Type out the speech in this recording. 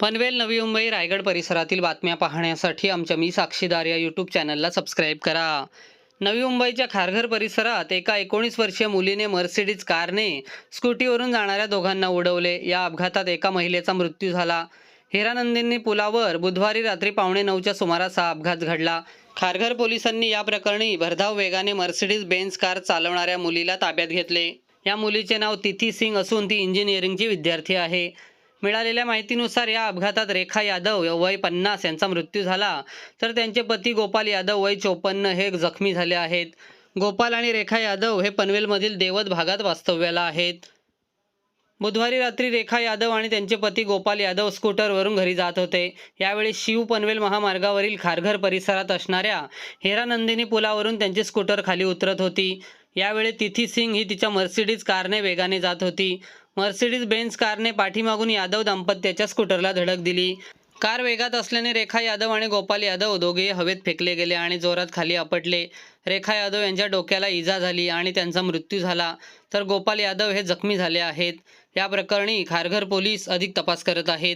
पनवेल नवी मुंबई रायगड परिसरातील बातम्या पाहण्यासाठी आमच्या मी साक्षीदार या यूट्यूब चॅनलला सबस्क्राईब करा. नवी मुंबईच्या खारघर परिसरात एका एकोणीस वर्षीय मुलीने मर्सिडीज कारने स्कूटीवरून जाणाऱ्या दोघांना उडवले. या अपघातात एका महिलेचा मृत्यू झाला. हिरानंदिनी पुलावर बुधवारी रात्री पावणे नऊच्या सुमारास हा अपघात घडला. खारघर पोलिसांनी या प्रकरणी भरधाव वेगाने मर्सिडीज बेन्स कार चालवणाऱ्या मुलीला ताब्यात घेतले. या मुलीचे नाव तिथी सिंग असून ती इंजिनिअरिंगची विद्यार्थी आहे. मिळालेल्या माहितीनुसार या अपघातात रेखा यादव वय पन्नास यांचा मृत्यू झाला. तर त्यांचे पती गोपाल यादव वय चोपन्न हे जखमी झाले आहेत. गोपाल आणि रेखा यादव हे पनवेलमधील देवत भागात वास्तव्याला आहेत. बुधवारी रात्री रेखा यादव आणि त्यांचे पती गोपाल यादव स्कूटरवरून घरी जात होते. यावेळी शिव पनवेल महामार्गावरील खारघर परिसरात असणाऱ्या हेरानंदिनी पुलावरून त्यांची स्कूटर खाली उतरत होती. यावेळी तिथी सिंग ही तिच्या मर्सिडीज कारने वेगाने जात होती. मर्सिडीज बेन्स कारने पाठीमागून यादव दाम्पत्याच्या स्कूटरला धडक दिली. कार वेगात असल्याने रेखा यादव आणि गोपाल यादव दोघेही हवेत फेकले गेले आणि जोरात खाली आपटले. रेखा यादव यांच्या डोक्याला इजा झाली आणि त्यांचा मृत्यू झाला. तर गोपाल यादव हे जखमी झाले आहेत. या प्रकरणी खारघर पोलीस अधिक तपास करत आहेत.